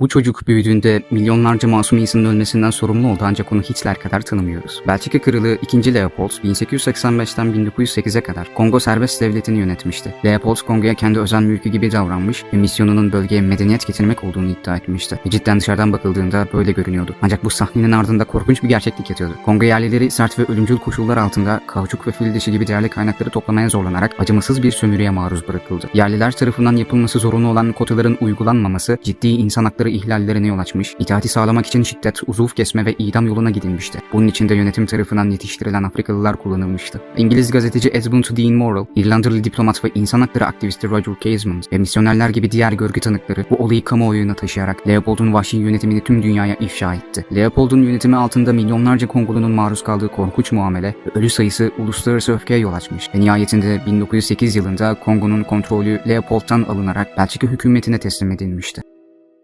Bu çocuk büyüdüğünde milyonlarca masum insanın ölmesinden sorumlu oldu ancak onu Hitler kadar tanımıyoruz. Belçika Kralı 2. Leopold 1885'ten 1908'e kadar Kongo serbest devletini yönetmişti. Leopold Kongo'ya kendi özel mülkü gibi davranmış ve misyonunun bölgeye medeniyet getirmek olduğunu iddia etmişti. Ve cidden dışarıdan bakıldığında böyle görünüyordu. Ancak bu sahnenin ardında korkunç bir gerçeklik yatıyordu. Kongo yerlileri sert ve ölümcül koşullar altında kauçuk ve fil dişi gibi değerli kaynakları toplamaya zorlanarak acımasız bir sömürüye maruz bırakıldı. Yerliler tarafından yapılması zorunlu olan kotaların uygulanmaması ciddi insan hakları ihlallerine yol açmış, itaati sağlamak için şiddet, uzuv kesme ve idam yoluna gidilmişti. Bunun için de yönetim tarafından yetiştirilen Afrikalılar kullanılmıştı. İngiliz gazeteci Edmund Dean Morrell, İrlandalı diplomat ve insan hakları aktivisti Roger Casement ve misyonerler gibi diğer görgü tanıkları bu olayı kamuoyuna taşıyarak Leopold'un vahşi yönetimini tüm dünyaya ifşa etti. Leopold'un yönetimi altında milyonlarca Kongolunun maruz kaldığı korkunç muamele ve ölü sayısı uluslararası öfkeye yol açmış ve nihayetinde 1908 yılında Kongo'nun kontrolü Leopold'tan alınarak Belçika hükümetine teslim edilmişti.